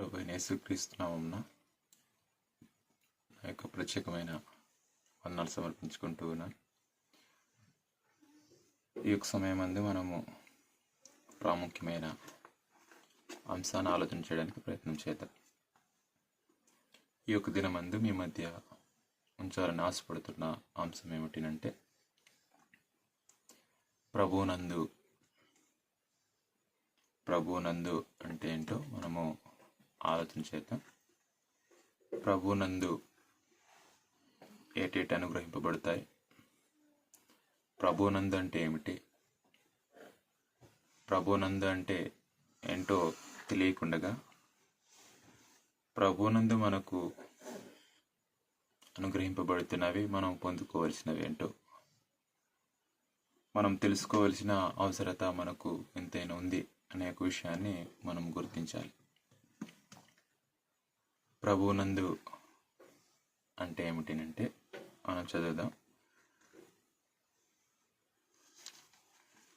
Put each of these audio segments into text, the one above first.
ప్రభు అయిన నా యొక్క ప్రత్యేకమైన వందనాలు సమర్పించుకుంటూ ఉన్నాను ఈ యొక్క సమయం అందు మనము ప్రాముఖ్యమైన అంశాన్ని ఆలోచన చేయడానికి ప్రయత్నం చేద్దాం. ఈ యొక్క దినమందు మీ మధ్య ఉంచాలని ఆశపడుతున్న అంశం ఏమిటినంటే ప్రభునందు ప్రభునందు అంటే ఏంటో మనము ఆలోచన చేద్దాం. ప్రభునందు ఏటేటి అనుగ్రహింపబడతాయి? ప్రభునందు అంటే ఏమిటి? ప్రభునందు అంటే ఏంటో తెలియకుండగా ప్రభునందు మనకు అనుగ్రహింపబడుతున్నవి మనం పొందుకోవలసినవి ఏంటో. మనం తెలుసుకోవలసిన అవసరత మనకు ఎంతైనా ఉంది అనే ఒక విషయాన్ని మనం గుర్తించాలి. ప్రభునందు అంటే ఏమిటినంటే మనం చదువుదాం.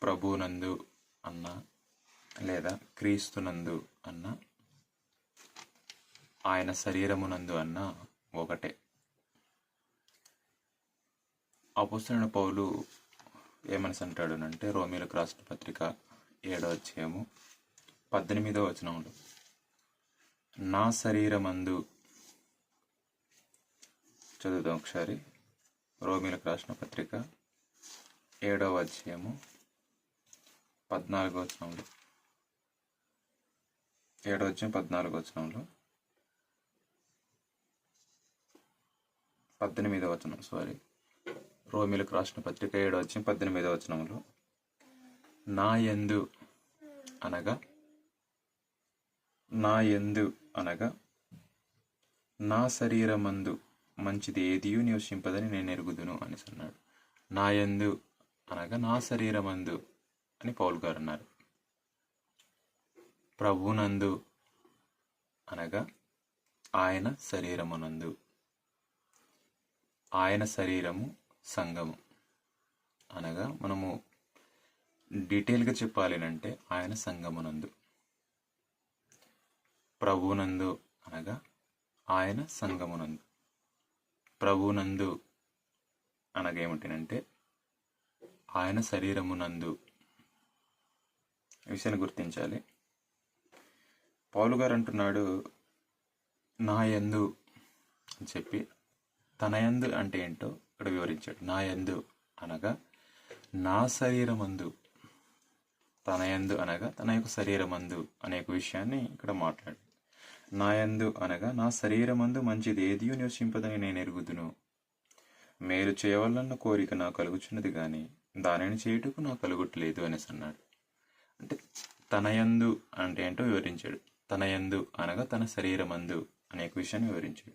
ప్రభునందు అన్న లేదా క్రీస్తునందు అన్న ఆయన శరీరమునందు అన్న ఒకటే. అపోసరణ పౌలు ఏమని అంటాడునంటే రోమిలకు రాష్ట్ర పత్రిక ఏడో అధ్యాయము పద్దెనిమిదో వచనంలో నా శరీరమందు. చదువుదాం ఒకసారి. రోమిలకు రాసిన పత్రిక ఏడవ అధ్యాయము పద్నాలుగో వచనంలో. ఏడో అధ్యాయం పద్నాలుగో వచనంలో. పద్దెనిమిదవ వచనం సారీ రోమిలకు రాసిన పత్రిక ఏడో అధ్యాయం పద్దెనిమిదవ వచనంలో. నా యందు అనగా నా యందు అనగా నా శరీరమందు మంచిది ఏదియు నివసింపదని నేను ఎరుగుదును అని అన్నాడు. నా యందు అనగా నా శరీరమందు అని పౌల్ గారు అన్నారు. ప్రభునందు అనగా ఆయన శరీరమునందు. ఆయన శరీరము సంఘము. అనగా మనము డీటెయిల్గా చెప్పాలి అంటే ఆయన సంగమునందు ప్రభునందు అనగా ఆయన సంగమునందు. ప్రభునందు అనగా ఏమిటంటే ఆయన శరీరమునందు. విషయాన్ని గుర్తించాలి. పౌలు గారు అంటున్నాడు నా యందు అని చెప్పి తన యందు అంటే ఏంటో ఇక్కడ వివరించాడు. నా యందు అనగా నా శరీరమందు. తన యందు అనగా తన యొక్క శరీరమందు అనే ఒక విషయాన్ని ఇక్కడ మాట్లాడు నా యందు అనగా నా శరీరమందు మంచిది ఏదియో నివసింపదని నేను ఎరుగుదును. మేలు చేయవలన్న కోరిక నాకు కలుగుచున్నది కానీ దానిని చేయుటకు నాకు కలుగుట్లేదు అనేసి అన్నాడు. అంటే తన యందు అంటే ఏంటో వివరించాడు. తన యందు అనగా తన శరీరమందు అనే విషయాన్ని వివరించాడు.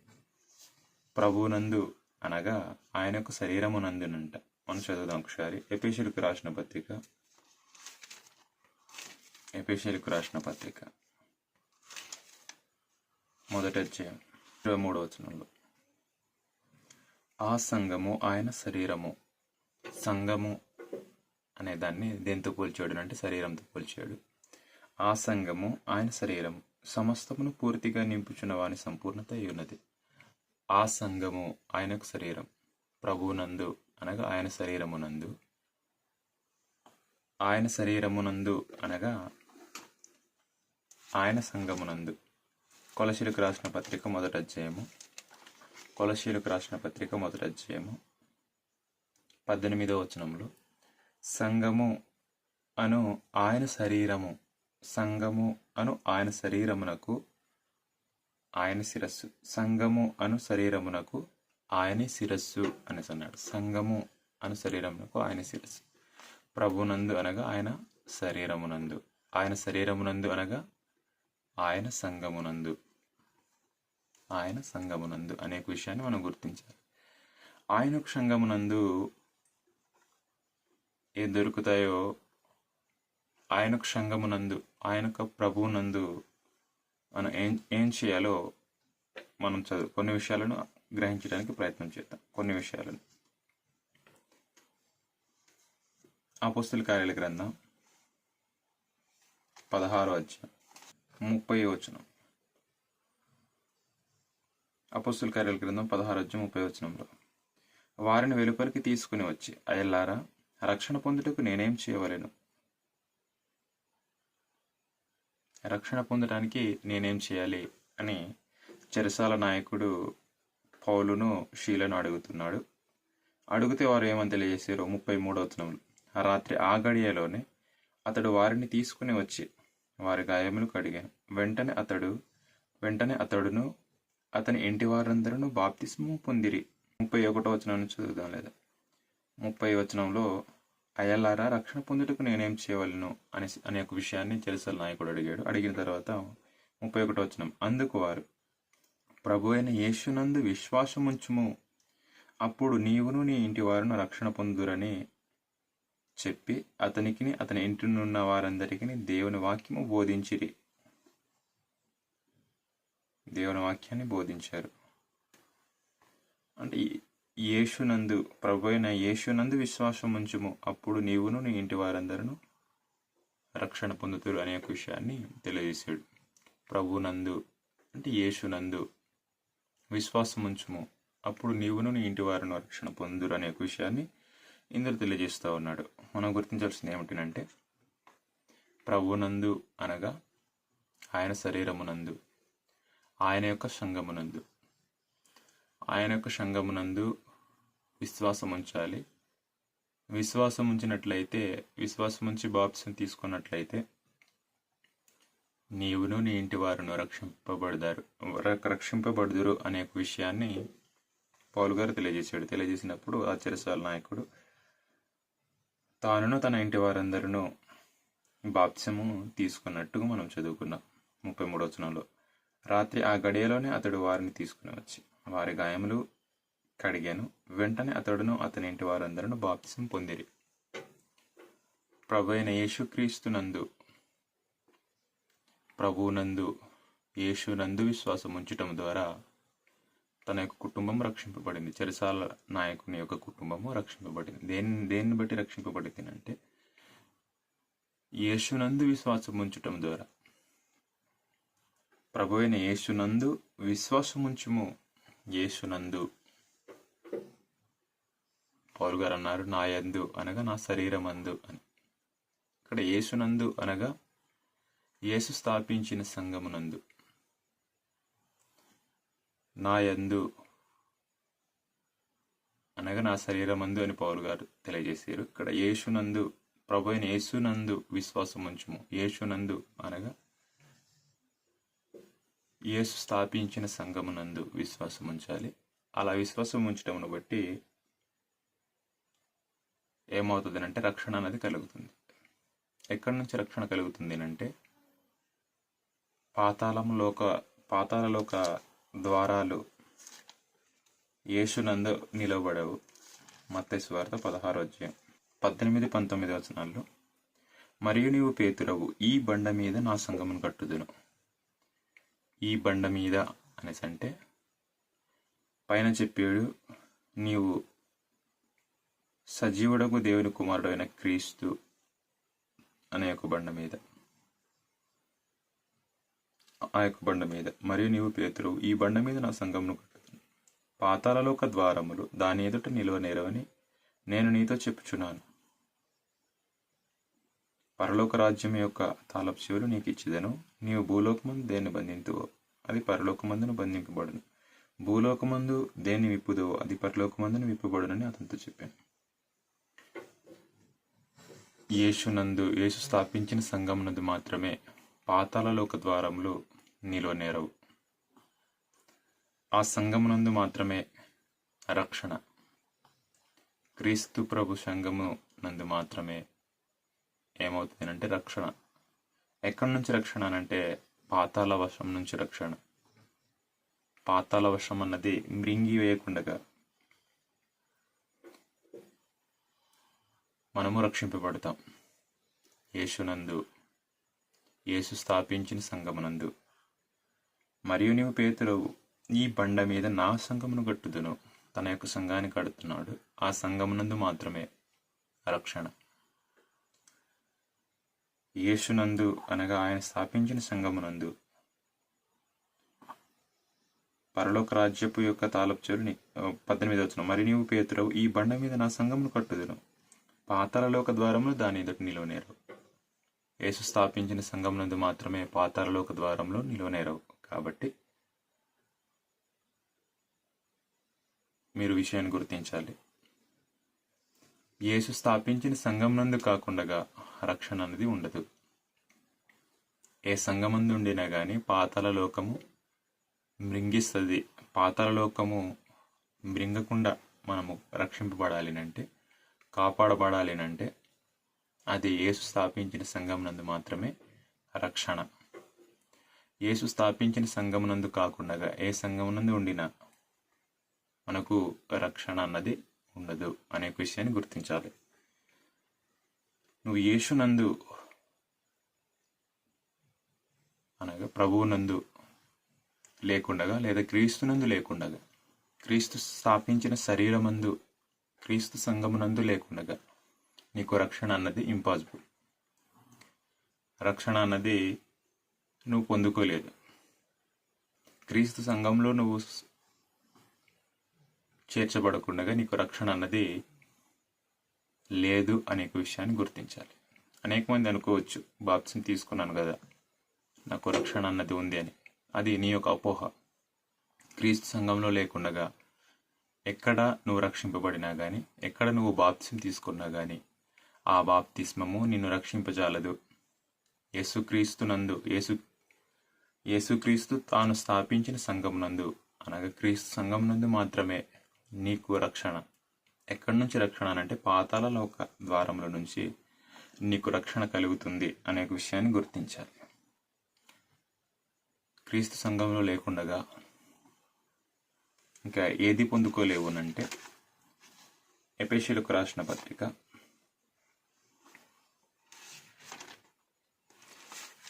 ప్రభునందు అనగా ఆయన యొక్క శరీరమునందునంట. మనం చదువుదాం ఒకసారి. ఎపిషియల్కి రాసిన పత్రిక. ఎపిషియల్కి రాసిన పత్రిక. మొదటి అధ్యాయం ఇరవై మూడవ వచనంలో. ఆ సంఘము ఆయన శరీరము. సంఘము అనే దాన్ని దేంతో పోల్చాడు అంటే శరీరంతో పోల్చాడు ఆ సంఘము ఆయన శరీరము. సమస్తమును పూర్తిగా నింపుచున్న వాని సంపూర్ణత ఉన్నది ఆ సంఘము ఆయనకు శరీరం. ప్రభువునందు అనగా ఆయన శరీరమునందు. ఆయన శరీరమునందు అనగా ఆయన సంఘమునందు. కొలశీలకు రాసిన పత్రిక మొదటి అధ్యాయము. కొలశీలకు రాసిన పత్రిక మొదటి అధ్యాయము. పద్దెనిమిదో వచనంలో సంఘము అను ఆయన శరీరము. సంఘము అను ఆయన శరీరమునకు ఆయన శిరస్సు. సంఘము అను శరీరమునకు ఆయన శిరస్సు అనేసి అన్నాడు. సంఘము అను శరీరమునకు ఆయన శిరస్సు. ప్రభునందు అనగా ఆయన శరీరమునందు. ఆయన శరీరమునందు అనగా ఆయన సంఘమునందు ఆయన సంగమునందు అనేక విషయాన్ని మనం గుర్తించాలి. ఆయన సంగమునందు ఏ దొరుకుతాయో ఆయనకు సంఘమునందు ఆయనకు ప్రభువునందు మనం ఏం ఏం చేయాలో మనం చదువు కొన్ని విషయాలను గ్రహించడానికి ప్రయత్నం చేద్దాం. కొన్ని విషయాలను. అపోస్తుల కార్యాల గ్రంథం పదహారో అధ్యాయం ముప్పై వచనం. అపోస్తుల కార్యాల గ్రంథం పదహారు ముప్పై వచనంలో వారిని వెలుపలికి తీసుకుని వచ్చి అయల్లారా రక్షణ పొందుటకు నేనేం చేయవలేను? రక్షణ పొందడానికి నేనేం చేయాలి? అని చెరసాల నాయకుడు పౌలును షీలను అడుగుతున్నాడు. అడిగితే వారు ఏమని తెలియజేశారు ముప్పై మూడవ వచనంలో ఆ రాత్రి ఆ గడియలోనే అతడు వారిని తీసుకుని వచ్చి వారి గాయములు కడిగాను వెంటనే అతడు వెంటనే అతడును అతని ఇంటి వారందరూ బాప్తిస్మము పొందిరి. ముప్పై ఒకటో వచనం చదువుదాం లేదా? ముప్పై వచనంలో అయ్యలారా రక్షణ పొందుటకు నేనేం చేయవలను? అనే అనే ఒక విషయాన్ని చెరసల నాయకుడు అడిగాడు. అడిగిన తర్వాత ముప్పై ఒకటో వచనం అందుకు వారు ప్రభు అయిన యేసునందు విశ్వాసముంచుము. అప్పుడు నీవును నీ ఇంటి వారును రక్షణ పొందురని చెప్పి అతనికిని అతని ఇంటినున్న వారందరికీ దేవుని వాక్యము బోధించిరి. దేవుని వాక్యాన్ని బోధించారు. అంటే యేషునందు యేసునందు ప్రభు అయిన యేసునందు విశ్వాసం ఉంచుము. అప్పుడు నీవును నీ ఇంటి వారందరూ రక్షణ పొందుతురు అనే ఒక విషయాన్ని తెలియజేశాడు. ప్రభునందు అంటే యేసునందు విశ్వాసం ఉంచుము. అప్పుడు నీవును నీ ఇంటి వారిని రక్షణ పొందురు అనే ఒక విషయాన్ని ఇందులో తెలియజేస్తూ ఉన్నాడు. మనం గుర్తించాల్సింది ఏమిటంటే ప్రభునందు అనగా ఆయన శరీరమునందు. ఆయన యొక్క సంగమునందు ఆయన యొక్క సంగమునందు విశ్వాసం ఉంచాలి విశ్వాసం ఉంచినట్లయితే విశ్వాసం ఉంచి బాప్సం తీసుకున్నట్లయితే నీవును నీ ఇంటి వారును రక్షింపబడతారు రక్షింపబడుదురు అనే విషయాన్ని పౌల్ గారు తెలియజేశాడు. తెలియజేసినప్పుడు ఆచార్యశాల నాయకుడు తానును తన ఇంటి వారందరూ బాప్సము తీసుకున్నట్టుగా మనం చదువుకున్నాం ముప్పై మూడో వచనంలో. రాత్రి ఆ గడియలోనే అతడు వారిని తీసుకుని వచ్చి వారి గాయములు కడిగాను. వెంటనే అతడును అతని ఇంటి వారందరూ బాప్తిసం పొందిరి. ప్రభు అయిన యేసుక్రీస్తునందు ప్రభువునందు యేసునందు విశ్వాసం ఉంచటం ద్వారా తన యొక్క కుటుంబం రక్షింపబడింది. చెరసాల నాయకుని యొక్క కుటుంబము రక్షింపబడింది. దేని దేన్ని బట్టి రక్షింపబడింది అంటే యేసునందు విశ్వాసం ఉంచటం ద్వారా. ప్రభు అయిన యేసునందు విశ్వాసముంచుము. యేసునందు. పౌరు గారు అన్నారు నా యందు అనగా నా శరీరం అందు అని. ఇక్కడ యేసునందు అనగా యేసు స్థాపించిన సంఘమునందు. నా యందు అనగా నా శరీరమందు అని పౌరు గారు తెలియజేశారు. ఇక్కడ యేసునందు ప్రభు అయిన యేసునందు విశ్వాసం ఉంచుము యేసునందు అనగా యేసు స్థాపించిన సంఘమునందు విశ్వాసం ఉంచాలి అలా విశ్వాసం ఉంచటమును బట్టి ఏమవుతుంది అంటే రక్షణ అనేది కలుగుతుంది. ఎక్కడి నుంచి రక్షణ కలుగుతుంది అంటే పాతాళంలోక పాతాళలోక ద్వారాలు యేసునందు నిలవబడవు మత్తయి వార్త పదహారు అధ్యాయం. పద్దెనిమిది పంతొమ్మిది వచనాల్లో మరియు నీవు పేతురవు ఈ బండ మీద నా సంగమును కట్టుదును. ఈ బండ మీద అనేసి అంటే పైన చెప్పాడు నీవు సజీవుడకు దేవుని కుమారుడు అయిన క్రీస్తు అనే ఒక బండ మీద. ఆ యొక్క బండ మీద. మరియు నీవు పేతురు ఈ బండ మీద నా సంఘమును కట్టుదును పాతాలలోక ద్వారములు దాని ఎదుట నిలవనేరవని నేను నీతో చెప్పుచున్నాను. పరలోక రాజ్యం యొక్క తాళపు చెవులు నీకు ఇచ్చిదను. నీవు భూలోకమందు దేన్ని బంధింతువో అది పరలోకమందును బంధింపబడును. భూలోకమందు దేన్ని విప్పుదువో అది పరలోకమందును విప్పబడునని అతనితో చెప్పాను. యేసునందు యేసు స్థాపించిన సంఘమునందు మాత్రమే పాతాళలోక ద్వారములు నిలవనేరవు ఆ సంఘమునందు మాత్రమే రక్షణ. క్రీస్తు ప్రభు సంఘము నందు మాత్రమే ఏమవుతుంది అంటే రక్షణ. ఎక్కడి నుంచి రక్షణ అనంటే పాతాళ వశం నుంచి రక్షణ. పాతాళ వశం అన్నది మృంగి వేయకుండగా మనము రక్షింపబడతాం. యేసునందు యేసు స్థాపించిన సంఘమునందు మరియు నీవు పేతురవు ఈ బండ మీద నా సంఘమును కట్టుదును. తన యొక్క సంఘాన్ని కడుతున్నాడు. ఆ సంఘమునందు మాత్రమే రక్షణ. యేసునందు అనగా ఆయన స్థాపించిన సంఘమునందు. పరలోక రాజ్యపు యొక్క తాలపుచరుని చెవులు పద్దెనిమిది వచ్చిన మరి నీవు పేతురవు ఈ బండ మీద నా సంఘమును కట్టుదును. పాతాలలోక ద్వారంలో దాని ఎదుటి నిలువనేరవు. యేసు స్థాపించిన సంఘమునందు మాత్రమే పాతాలలోక ద్వారంలో నిలువనేరవు. కాబట్టి మీరు విషయాన్ని గుర్తించాలి. యేసు స్థాపించిన సంఘం నందు కాకుండా రక్షణ అనేది ఉండదు. ఏ సంఘమందు ఉండినా కానీ పాతాల లోకము మృంగిస్తుంది. పాతాల లోకము మృంగకుండా మనము రక్షింపబడాలి అంటే కాపాడబడాలి అంటే అది యేసు స్థాపించిన సంఘం నందు మాత్రమే రక్షణ. యేసు స్థాపించిన సంఘం నందు కాకుండా ఏ సంఘం నందు ఉండినా మనకు రక్షణ అన్నది ఉండదు అనే విషయాన్ని గుర్తించాలి. నువ్వు యేసునందు అనగా ప్రభువునందు లేకుండగా లేదా క్రీస్తునందు లేకుండగా క్రీస్తు స్థాపించిన శరీరమందు క్రీస్తు సంఘమునందు లేకుండగా నీకు రక్షణ అన్నది ఇంపాసిబుల్ రక్షణ అన్నది నువ్వు పొందుకోలేదు. క్రీస్తు సంఘంలో నువ్వు చేర్చబడకుండగా నీకు రక్షణ అన్నది లేదు అనే విషయాన్ని గుర్తించాలి. అనేక మంది అనుకోవచ్చు బాప్సిని తీసుకున్నాను కదా నాకు రక్షణ అన్నది ఉంది అని. అది నీ యొక్క అపోహ. క్రీస్తు సంఘంలో లేకుండగా ఎక్కడ నువ్వు రక్షింపబడినా కానీ ఎక్కడ నువ్వు బాప్తిసం తీసుకున్నా కానీ ఆ బాప్తిస్మము నిన్ను రక్షింపజాలదు. యేసుక్రీస్తునందు యేసు యేసుక్రీస్తు తాను స్థాపించిన సంఘం నందు అనగా క్రీస్తు సంఘం నందు మాత్రమే నీకు రక్షణ. ఎక్కడి నుంచి రక్షణ అంటే పాతాల లోక ద్వారముల నుంచి నీకు రక్షణ కలుగుతుంది అనే విషయాన్ని గుర్తించాలి. క్రీస్తు సంఘంలో లేకుండగా ఇంకా ఏది పొందుకోలేవునంటే ఎపేషియలకు రాసిన పత్రిక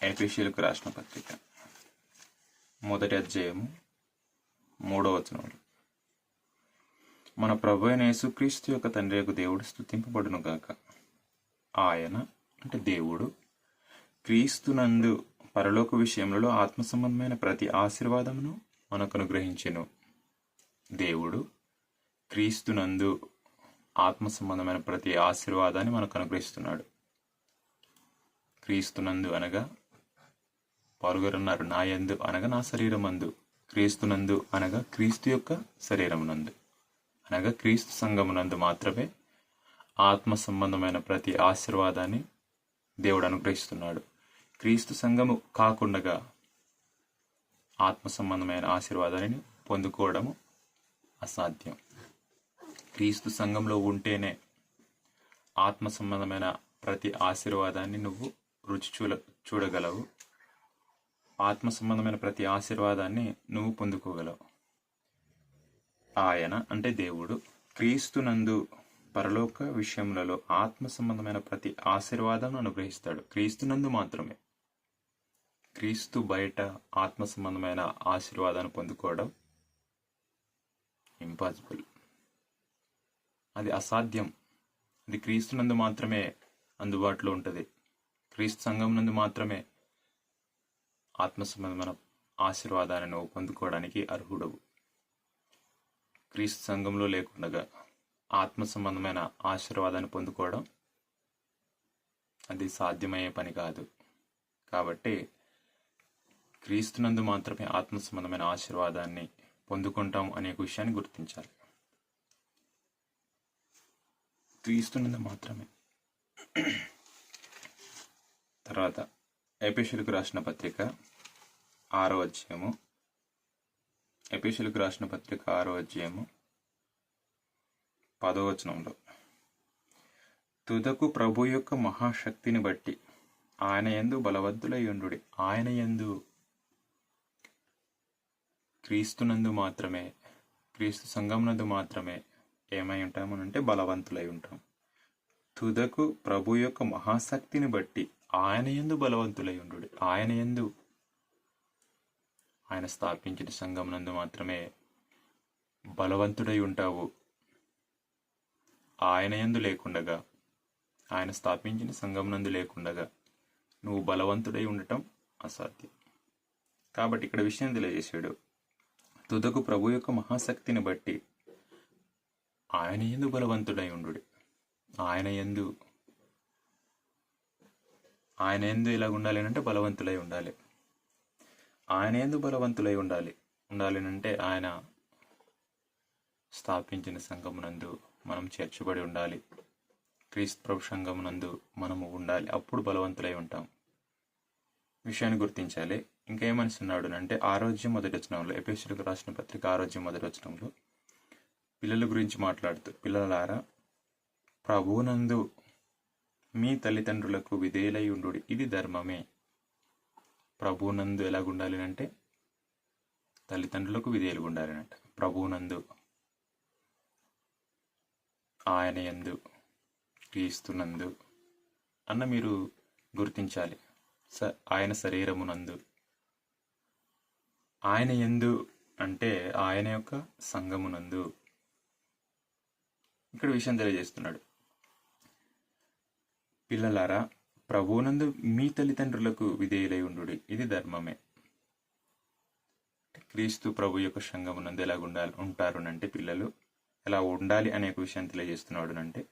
ఎపేషియలకు రాసిన పత్రిక మొదటి అధ్యాయము మూడవ వచనంలో. మన ప్రభు అయిన యేసుక్రీస్తు యొక్క తండ్రి యొక్క దేవుడు స్థుతింపబడును గాక. ఆయన అంటే దేవుడు క్రీస్తునందు పరలోక విషయములలో ఆత్మ సంబంధమైన ప్రతి ఆశీర్వాదమును మనకు అనుగ్రహించెను దేవుడు క్రీస్తునందు ఆత్మ సంబంధమైన ప్రతి ఆశీర్వాదాన్ని మనకు అనుగ్రహిస్తున్నాడు క్రీస్తునందు అనగా పరుగురన్నారు నా యందు అనగా నా శరీరమందు. క్రీస్తునందు అనగా క్రీస్తు యొక్క శరీరమునందు. అనగా క్రీస్తు సంఘమునందు మాత్రమే ఆత్మ సంబంధమైన ప్రతి ఆశీర్వాదాన్ని దేవుడు అనుగ్రహిస్తున్నాడు. క్రీస్తు సంఘము కాకుండా ఆత్మ సంబంధమైన ఆశీర్వాదాన్ని పొందుకోవడము అసాధ్యం. క్రీస్తు సంఘంలో ఉంటేనే ఆత్మ సంబంధమైన ప్రతి ఆశీర్వాదాన్ని నువ్వు రుచి చూడ చూడగలవు. ఆత్మ సంబంధమైన ప్రతి ఆశీర్వాదాన్ని నువ్వు పొందుకోగలవు. ఆయన అంటే దేవుడు. క్రీస్తునందు పరలోక విషయములలో ఆత్మ సంబంధమైన ప్రతి ఆశీర్వాదం అనుగ్రహిస్తాడు. క్రీస్తునందు మాత్రమే. క్రీస్తు బయట ఆత్మ సంబంధమైన ఆశీర్వాదాన్ని పొందుకోవడం ఇంపాసిబుల్ అది అసాధ్యం. అది క్రీస్తునందు మాత్రమే అందుబాటులో ఉంటుంది. క్రీస్తు సంఘం నందు మాత్రమే ఆత్మ సంబంధమైన ఆశీర్వాదాన్ని నువ్వు పొందుకోవడానికి అర్హుడవు. క్రీస్తు సంఘంలో లేకుండగా ఆత్మ సంబంధమైన ఆశీర్వాదాన్ని పొందుకోవడం అది సాధ్యమయ్యే పని కాదు. కాబట్టి క్రీస్తునందు మాత్రమే ఆత్మ సంబంధమైన ఆశీర్వాదాన్ని పొందుకుంటాం అనే విషయాన్ని గుర్తించాలి. క్రీస్తునందు మాత్రమే. తర్వాత ఎపిషులకు రాసిన పత్రిక ఆరో అధ్యాయము ఎపిషులకు రాసిన పత్రిక ఆరో అధ్యాయము పదవచనంలో తుదకు ప్రభు యొక్క మహాశక్తిని బట్టి ఆయన ఎందు బలవద్దులై ఉండు ఆయన ఎందు క్రీస్తునందు మాత్రమే క్రీస్తు సంఘమునందు మాత్రమే ఏమై ఉంటామనంటే బలవంతులై ఉంటాం తుదకు ప్రభు యొక్క మహాశక్తిని బట్టి ఆయన ఎందు బలవంతులై ఉండు ఆయన ఎందు ఆయన స్థాపించిన సంఘం నందు మాత్రమే బలవంతుడై ఉంటావు. ఆయన ఎందు లేకుండగా ఆయన స్థాపించిన సంఘం నందు లేకుండగా నువ్వు బలవంతుడై ఉండటం అసాధ్యం. కాబట్టి ఇక్కడ విషయం తెలియజేశాడు. తుదకు ప్రభు యొక్క మహాశక్తిని బట్టి ఆయన ఎందు బలవంతుడై ఉండు ఆయన ఎందు ఆయన ఎందు ఎలాగ ఉండాలి అంటే బలవంతులై ఉండాలి. ఆయన ఎందుకు బలవంతులై ఉండాలి. ఉండాలి అంటే ఆయన స్థాపించిన సంఘమునందు మనం చేర్చబడి ఉండాలి. క్రీస్తు ప్రభు సంఘమునందు మనము ఉండాలి. అప్పుడు బలవంతులై ఉంటాం. విషయాన్ని గుర్తించాలి. ఇంకేమనిస్తున్నాడు అంటే ఆరోగ్యం మొదటి వచనంలో ఎపిసోడ్కి రాసిన పత్రిక ఆరోగ్యం మొదటి వచనంలో పిల్లల గురించి మాట్లాడుతూ పిల్లలారా ప్రభువునందు మీ తల్లిదండ్రులకు విధేయులై ఉండు. ఇది ధర్మమే. ప్రభువునందు ఎలాగుండాలి అంటే తల్లిదండ్రులకు విధేయులుగా ఉండాలనంట ప్రభువునందు ఆయన యందు క్రీస్తునందు అన్న మీరు గుర్తించాలి. స ఆయన శరీరమునందు. ఆయన ఎందు అంటే ఆయన యొక్క సంఘమునందు. ఇక్కడ విషయం తెలియజేస్తున్నాడు. పిల్లలారా ప్రభువునందు మీ తల్లిదండ్రులకు విధేయులై ఉండు ఇది ధర్మమే. క్రీస్తు ప్రభు యొక్క సంఘమునందు ఎలా ఉండాలి ఉంటారు అంటే పిల్లలు ఎలా ఉండాలి అనే ఒక విషయం తెలియజేస్తున్నాడు అంటే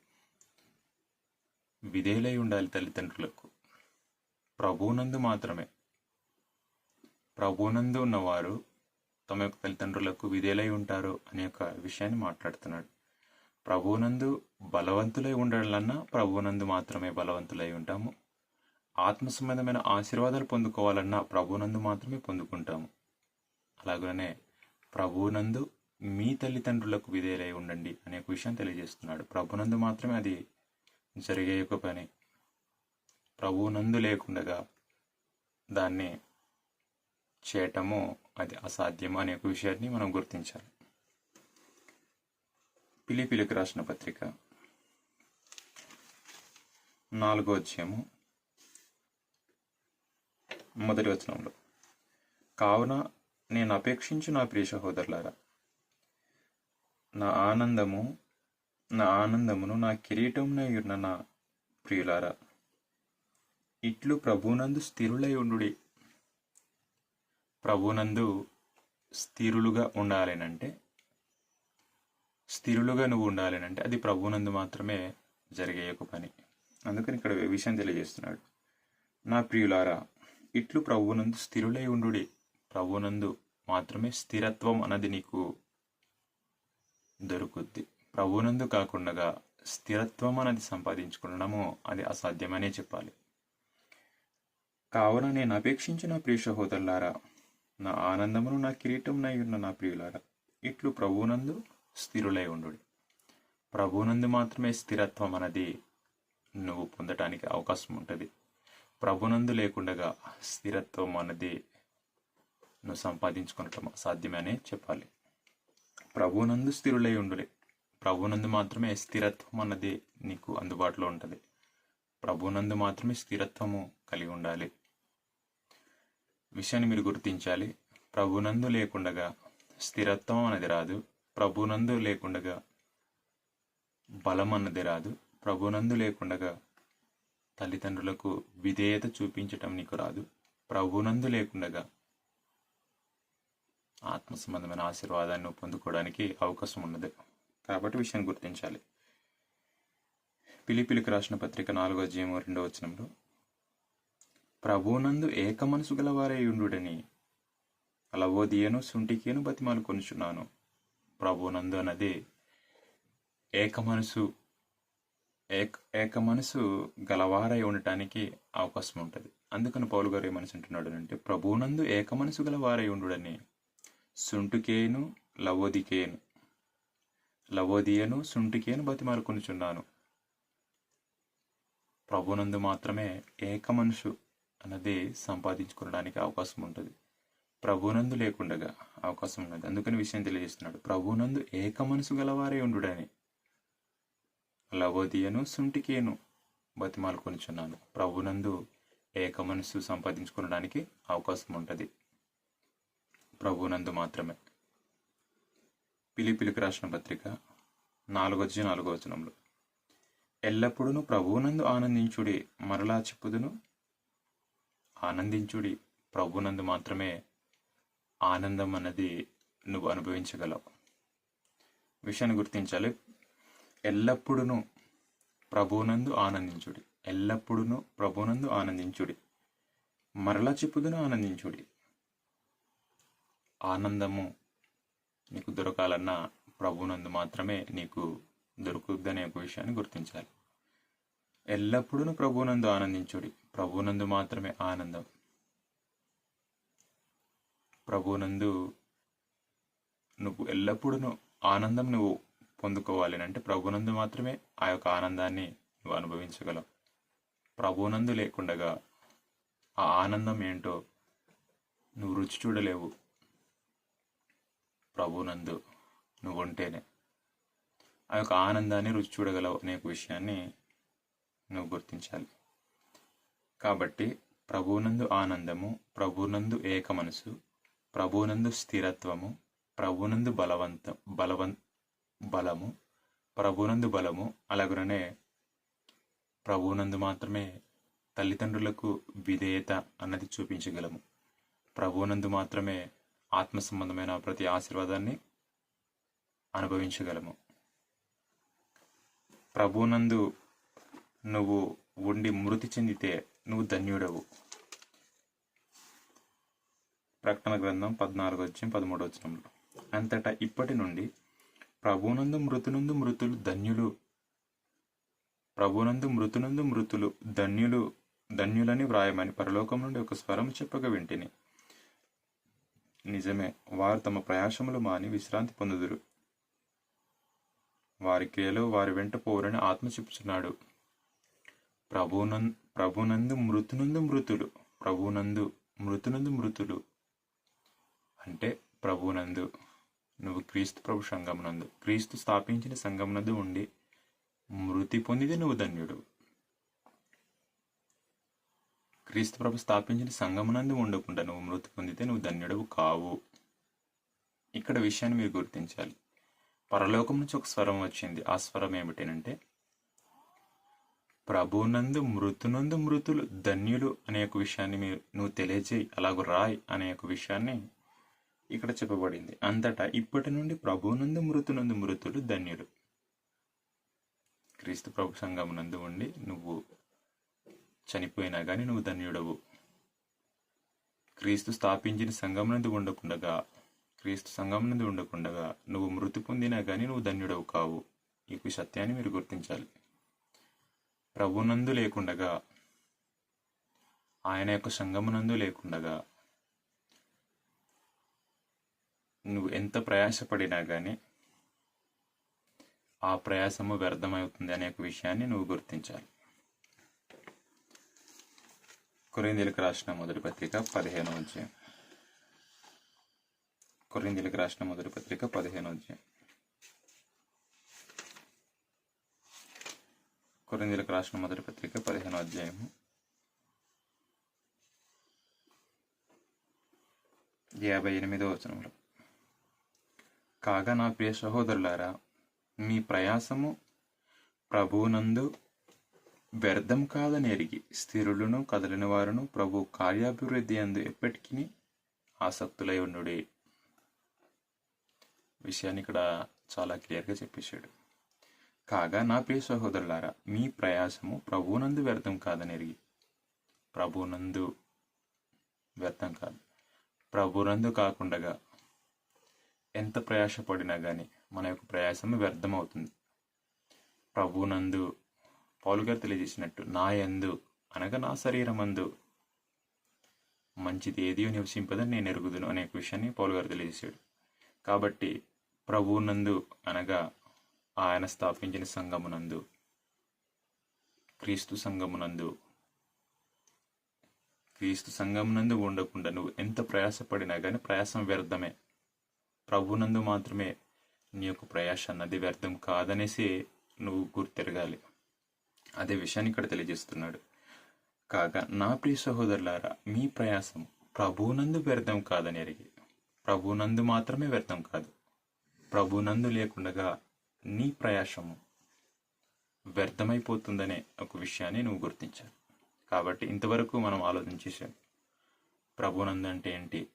విధేయులై ఉండాలి తల్లిదండ్రులకు. ప్రభువునందు మాత్రమే. ప్రభువునందు ఉన్నవారు తమ యొక్క తల్లిదండ్రులకు విధేయులై ఉంటారు అనే ఒక విషయాన్ని మాట్లాడుతున్నాడు. ప్రభువునందు బలవంతులై ఉండాలన్నా ప్రభువునందు మాత్రమే బలవంతులై ఉంటాము. ఆత్మ సంబంధమైన ఆశీర్వాదాలు పొందుకోవాలన్నా ప్రభునందు మాత్రమే పొందుకుంటాము. అలాగనే ప్రభునందు మీ తల్లిదండ్రులకు విధేయులై ఉండండి అనే విషయం తెలియజేస్తున్నాడు. ప్రభునందు మాత్రమే అది జరిగే యొక్క పని. ప్రభునందు లేకుండగా దాన్ని చేయటము అది అసాధ్యం అనే విషయాన్ని మనం గుర్తించాలి. పిలిపిలికి రాసిన పత్రిక నాలుగో అధ్యాయము మొదటి వచనంలో. కావున నేను అపేక్షించు నా ప్రియ సహోదరులారా నా ఆనందము నా ఆనందమును నా కిరీటమునై ఉన్న నా ప్రియులారా ఇట్లు ప్రభునందు స్థిరులై ఉండుడి. ప్రభునందు స్థిరులుగా ఉండాలేనంటే స్థిరులుగా నువ్వు ఉండాలేనంటే అది ప్రభునందు మాత్రమే జరిగే ఒక పని. అందుకని ఇక్కడ విషయం తెలియజేస్తున్నాడు. నా ప్రియులారా ఇట్లు ప్రభునందు స్థిరులై ఉండుడి. ప్రభునందు మాత్రమే స్థిరత్వం అన్నది నీకు దొరుకుద్ది. ప్రభునందు కాకుండా స్థిరత్వం అనేది సంపాదించుకున్నాము అది అసాధ్యమనే చెప్పాలి. కావున నేను అపేక్షించిన ప్రియ సహోదరులారా నా ఆనందమును నా కిరీటం ఉన్న నా ప్రియులారా ఇట్లు ప్రభువునందు స్థిరులై ఉండు ప్రభునందు మాత్రమే స్థిరత్వం అనేది నువ్వు పొందటానికి అవకాశం ఉంటుంది ప్రభునందు లేకుండగా స్థిరత్వం అన్నదిను నువ్వు సంపాదించుకునటం అసాధ్యమనే చెప్పాలి. ప్రభునందు స్థిరులై ఉండులే. ప్రభునందు మాత్రమే స్థిరత్వం అన్నది నీకు అందుబాటులో ఉంటుంది. ప్రభునందు మాత్రమే స్థిరత్వము కలిగి ఉండాలి. విషయాన్ని మీరు గుర్తించాలి. ప్రభునందు లేకుండగా స్థిరత్వం అనేది రాదు. ప్రభునందు లేకుండగా బలం అన్నది రాదు. ప్రభునందు లేకుండగా తల్లిదండ్రులకు విధేయత చూపించటం నీకు రాదు. ప్రభునందు లేకుండగా ఆత్మ సంబంధమైన ఆశీర్వాదాన్ని పొందుకోవడానికి అవకాశం ఉన్నది. కాబట్టి విషయాన్ని గుర్తించాలి. పిలిపిలికి రాసిన పత్రిక నాలుగో అధ్యాయం రెండో వచనంలో ప్రభువునందు ఏక మనసు గలవారే ఉండుడని అలవోదియను శుంఠికేను బతిమాలు కొనుచున్నాను. ప్రభువునందు అన్నది ఏక మనసు ఏక ఏక మనసు గలవారై ఉండటానికి అవకాశం ఉంటుంది. అందుకని పౌలు గారు మనసు అంటున్నాడు అంటే ప్రభువునందు ఏక మనసు గలవారై ఉండుడని. సుంటుకేను లవోదికేను. లవోదియను సుంటికేను బతిమాలుకొనుచున్నాను ప్రభునందు మాత్రమే ఏక మనుషు అన్నది సంపాదించుకోవడానికి అవకాశం ఉంటుంది. ప్రభునందు లేకుండగా అవకాశం ఉన్నది అందుకని విషయం తెలియజేస్తున్నాడు. ప్రభునందు ఏక మనసు గలవారే ఉండుడని. లవోదియను సుంటికేను బతిమాలుకొనిచున్నాను ప్రభునందు ఏక మనస్సు సంపాదించుకోవడానికి అవకాశం ఉంటుంది ప్రభునందు మాత్రమే. పిలిపిలికి రాసిన పత్రిక నాలుగొచ్చి నాలుగో వచనంలో ఎల్లప్పుడూ ప్రభువునందు ఆనందించుడి మరలా చెప్పుదును. ఆనందించుడి ప్రభునందు మాత్రమే ఆనందం అన్నది నువ్వు అనుభవించగలవు. విషయాన్ని గుర్తించాలి. ఎల్లప్పుడూ ప్రభునందు ఆనందించుడి. ఎల్లప్పుడూ ప్రభునందు ఆనందించుడి. మరలా చెప్పుదును ఆనందించుడి. ఆనందము నీకు దొరకాలన్నా ప్రభునందు మాత్రమే నీకు దొరుకుద్దనే ఒక విషయాన్ని గుర్తించాలి. ఎల్లప్పుడూ ప్రభునందు ఆనందించుడి. ప్రభునందు మాత్రమే ఆనందం. ప్రభునందు నువ్వు ఎల్లప్పుడూ ఆనందం నువ్వు పొందుకోవాలి అంటే ప్రభునందు మాత్రమే ఆ యొక్క ఆనందాన్ని నువ్వు అనుభవించగలవు. ప్రభునందు లేకుండగా ఆ ఆనందం ఏంటో నువ్వు రుచి చూడలేవు. ప్రభునందు నువ్వు ఉంటేనే ఆ యొక్క ఆనందాన్ని రుచి చూడగలవు అనే విషయాన్ని నువ్వు గుర్తించాలి. కాబట్టి ప్రభునందు ఆనందము ప్రభునందు ఏక మనసు ప్రభునందు స్థిరత్వము ప్రభునందు బలవంతం బలవంత బలము ప్రభునందు బలము అలాగనే ప్రభునందు మాత్రమే తల్లిదండ్రులకు విధేయత అన్నది చూపించగలము. ప్రభునందు మాత్రమే ఆత్మ సంబంధమైన ప్రతి ఆశీర్వాదాన్ని అనుభవించగలము. ప్రభునందు నువ్వు ఉండి మృతి చెందితే నువ్వు ధన్యుడవు. ప్రకటన గ్రంథం పద్నాలుగు వచ్చి పదమూడు వచ్చినంలో అంతటా ఇప్పటి నుండి ప్రభునందు మృతునందు మృతులు ధన్యులు. ప్రభునందు మృతునందు మృతులు ధన్యులు ధన్యులని వ్రాయమని పరలోకం నుండి ఒక స్వరం చెప్పక వింటిని. నిజమే వారు తమ ప్రయాసములు మాని విశ్రాంతి పొందుదురు. వారి క్రియలో వారి వెంట పోరని ఆత్మ చెప్పుచున్నాడు. ప్రభునంద్ ప్రభునందు మృతునందు మృతులు ప్రభునందు మృతునందు మృతులు. అంటే ప్రభునందు నువ్వు క్రీస్తు ప్రభు సంఘమునందు క్రీస్తు స్థాపించిన సంఘమునందు ఉండి మృతి పొందితే నువ్వు ధన్యుడు. క్రీస్తు ప్రభు స్థాపించిన సంఘమునందు ఉండకుండా నువ్వు మృతి పొందితే నువ్వు ధన్యుడవు కావు. ఇక్కడ విషయాన్ని మీరు గుర్తించాలి. పరలోకం నుంచి ఒక స్వరం వచ్చింది. ఆ స్వరం ఏమిటంటే ప్రభునందు మృతునందు మృతులు ధన్యులు అనే ఒక విషయాన్ని మీరు నువ్వు తెలియజేయి అలాగ రాయ్ అనే ఒక విషయాన్ని ఇక్కడ చెప్పబడింది. అంతటా ఇప్పటి నుండి ప్రభునందు మృతునందు మృతులు ధన్యులు. క్రీస్తు ప్రభు సంఘమునందు ఉండి నువ్వు చనిపోయినా కానీ నువ్వు ధన్యుడవు. క్రీస్తు స్థాపించిన సంఘమునందు ఉండకుండగా క్రీస్తు సంఘమునందు ఉండకుండగా నువ్వు మృతి పొందినా కానీ నువ్వు ధన్యుడవు కావు. ఈ సత్యాన్ని మీరు గుర్తించాలి. ప్రభునందు లేకుండగా ఆయన యొక్క సంఘమునందు లేకుండగా నువ్వు ఎంత ప్రయాసపడినా కానీ ఆ ప్రయాసము వ్యర్థమవుతుంది అనే ఒక విషయాన్ని నువ్వు గుర్తించాలి. కొరిందీలకు రాసిన మొదటి పత్రిక పదిహేను అధ్యాయం. కొరిందీలకు రాసిన మొదటి పత్రిక పదిహేను అధ్యాయం. కొరిందీలకు రాసిన మొదటి పత్రిక పదిహేను అధ్యాయము. యాభై ఎనిమిదో వచనంలో. కాగా నా ప్రియ సహోదరులారా మీ ప్రయాసము ప్రభువునందు వ్యర్థం కాదని ఎరిగి స్థిరులను కదలిన వారును ప్రభు కార్యాభివృద్ధి అందు ఎప్పటికీ ఆసక్తులై ఉండుడే. విషయాన్ని ఇక్కడ చాలా క్లియర్గా చెప్పేశాడు. కాగా నా ప్రియ సహోదరులారా మీ ప్రయాసము ప్రభువునందు వ్యర్థం కాదని ఎరిగి ప్రభువునందు వ్యర్థం కాదు ప్రభునందు కాకుండా ఎంత ప్రయాసపడినా కానీ మన యొక్క ప్రయాసం వ్యర్థమవుతుంది. ప్రభునందు పాలుగారు తెలియజేసినట్టు నా యందు అనగా నా శరీరమందు మంచిది ఏదియో నివసింపదని నేను ఎరుగుదును అనే విషయాన్ని పౌలుగారు తెలియజేశాడు. కాబట్టి ప్రభువునందు అనగా ఆయన స్థాపించిన సంఘమునందు క్రీస్తు సంఘమునందు క్రీస్తు సంఘమునందు ఉండకుండా నువ్వు ఎంత ప్రయాసపడినా కానీ ప్రయాసం వ్యర్థమే. ప్రభునందు మాత్రమే నీ యొక్క ప్రయాస అన్నది వ్యర్థం కాదనేసి నువ్వు గుర్తిరగాలి. అదే విషయాన్ని ఇక్కడ తెలియజేస్తున్నాడు. కాగా నా ప్రియ సహోదరులారా మీ ప్రయాసం ప్రభునందు వ్యర్థం కాదని ఎరిగి ప్రభునందు మాత్రమే వ్యర్థం కాదు. ప్రభునందు లేకుండగా నీ ప్రయాసము వ్యర్థమైపోతుందనే ఒక విషయాన్ని నువ్వు గుర్తించాలి కాబట్టి ఇంతవరకు మనం ఆలోచించేసాం ప్రభునందు అంటే ఏంటి?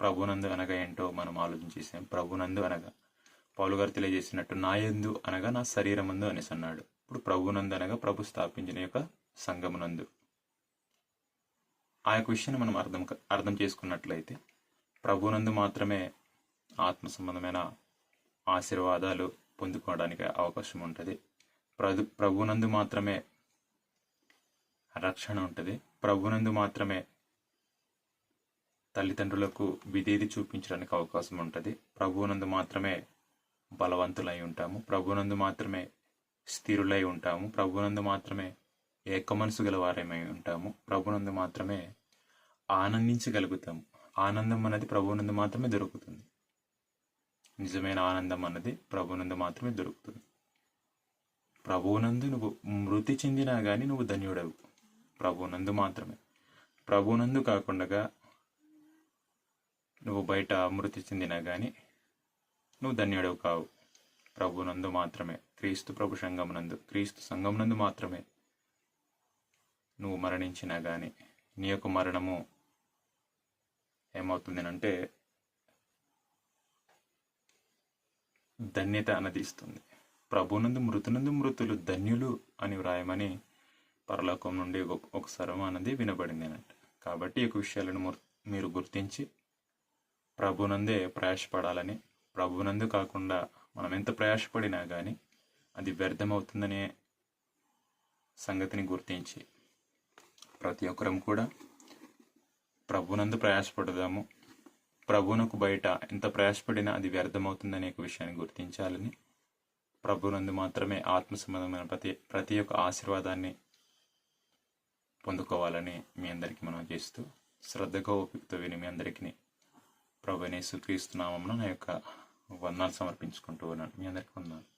ప్రభునందు అనగా ఏంటో మనం ఆలోచన చేసాం? ప్రభునందు అనగా. పౌలు గారు తెలియజేసినట్టు నా యందు అనగా నా శరీరమందు అనేసి అన్నాడు. ఇప్పుడు ప్రభునందు అనగా ప్రభు స్థాపించిన యొక్క సంగమునందు ఆ యొక్క విషయాన్ని మనం అర్థం అర్థం చేసుకున్నట్లయితే ప్రభునందు మాత్రమే ఆత్మ సంబంధమైన ఆశీర్వాదాలు పొందుకోవడానికి అవకాశం ఉంటుంది. ప్రభు ప్రభునందు మాత్రమే రక్షణ ఉంటుంది. ప్రభునందు మాత్రమే తల్లిదండ్రులకు విధేది చూపించడానికి అవకాశం ఉంటుంది. ప్రభువునందు మాత్రమే బలవంతులై ఉంటాము. ప్రభునందు మాత్రమే స్థిరులై ఉంటాము. ప్రభునందు మాత్రమే ఏక మనసు గల ఉంటాము. ప్రభునందు మాత్రమే ఆనందించగలుగుతాము. ఆనందం అనేది ప్రభునందు మాత్రమే దొరుకుతుంది. నిజమైన ఆనందం అన్నది ప్రభునందు మాత్రమే దొరుకుతుంది. ప్రభువునందు నువ్వు మృతి చెందినా కానీ నువ్వు ధన్యుడవు. ప్రభునందు మాత్రమే. ప్రభునందు కాకుండా నువ్వు బయట మృతి చెందినా కానీ నువ్వు ధన్యుడు కావు. ప్రభునందు మాత్రమే క్రీస్తు ప్రభు సంఘమునందు క్రీస్తు సంఘమునందు మాత్రమే నువ్వు మరణించినా కానీ నీ యొక్క మరణము ఏమవుతుంది అంటే ధన్యత అన్నది ఇస్తుంది ప్రభునందు మృతునందు మృతులు ధన్యులు అని వ్రాయమని పరలోకం నుండి ఒక- స్వరం అన్నది వినబడింది అన్నట్టు కాబట్టి ఈ యొక్క విషయాలను మీరు గుర్తించి ప్రభునందే ప్రయాసపడాలని ప్రభునందు కాకుండా మనం ఎంత ప్రయాసపడినా కానీ అది వ్యర్థమవుతుందనే సంగతిని గుర్తించి ప్రతి ఒక్కరం కూడా ప్రభునందు ప్రయాసపడదాము. ప్రభునకు బయట ఎంత ప్రయాసపడినా అది వ్యర్థమవుతుందనే ఒక విషయాన్ని గుర్తించాలని ప్రభునందు మాత్రమే ఆత్మ సంబంధమైన ప్రతి ప్రతి ఒక్క ఆశీర్వాదాన్ని పొందుకోవాలని మీ అందరికీ మనం చేస్తూ శ్రద్ధగా ఓపికతో విని మీ అందరికీ ప్రభు నేసుక్రీస్తు నామమున నా యొక్క వందనాలు సమర్పించుకుంటూ ఉన్నాను. మీ అందరికీ వందనాలు.